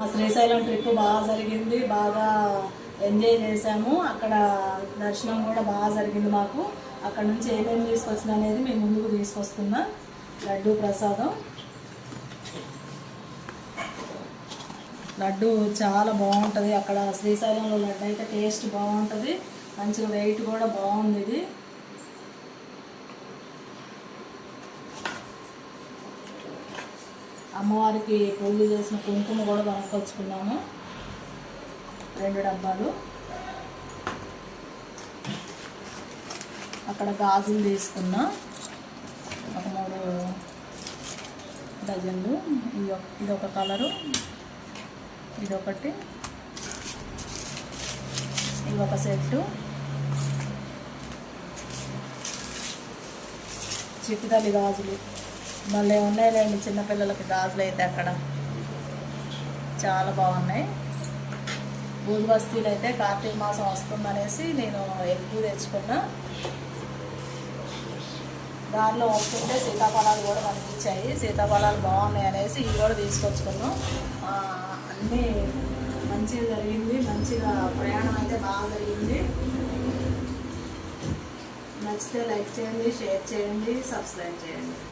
మా శ్రీశైలం ట్రిప్ బాగా జరిగింది బాగా ఎంజాయ్ చేసాము అక్కడ దర్శనం కూడా బాగా జరిగింది మాకు. అక్కడ నుంచి ఏమేమి తీసుకొచ్చిన అనేది మేము ముందుకు తీసుకొస్తున్నా. లడ్డు ప్రసాదం. లడ్డు చాలా బాగుంటుంది. అక్కడ శ్రీశైలంలో లడ్డు అయితే టేస్ట్ బాగుంటుంది. మంచిగా వెయిట్ కూడా బాగుంది ఇది. అమ్మవారికి పూజ చేసిన కుంకుమ కూడా కొనుక్కొచ్చుకున్నాము. రెండు డబ్బాలు. అక్కడ గాజులు తీసుకున్నా. ఒక మూడు డజన్లు. ఇది ఒక ఇది ఒక కలరు. ఇదొకటి ఇది ఒక సెట్టు. చిక్కుతల్లి గాజులు. మళ్ళీ ఉన్నాయిలేండి చిన్నపిల్లలకి గాజులు అయితే అక్కడ. చాలా బాగున్నాయి. బూది బస్తీలు అయితే కార్తీక మాసం వస్తుందనేసి నేను ఎక్కువ తెచ్చుకున్నా. దారిలో వస్తుంటే సీతాఫలాలు కూడా కనిపించాయి సీతాఫలాలు బాగున్నాయి అనేసి ఇవి కూడా తీసుకొచ్చుకున్నాం. అన్నీ మంచిగా జరిగింది. మంచిగా ప్రయాణం అయితే బాగా జరిగింది. నచ్చితే లైక్ చేయండి షేర్ చేయండి సబ్స్క్రైబ్ చేయండి.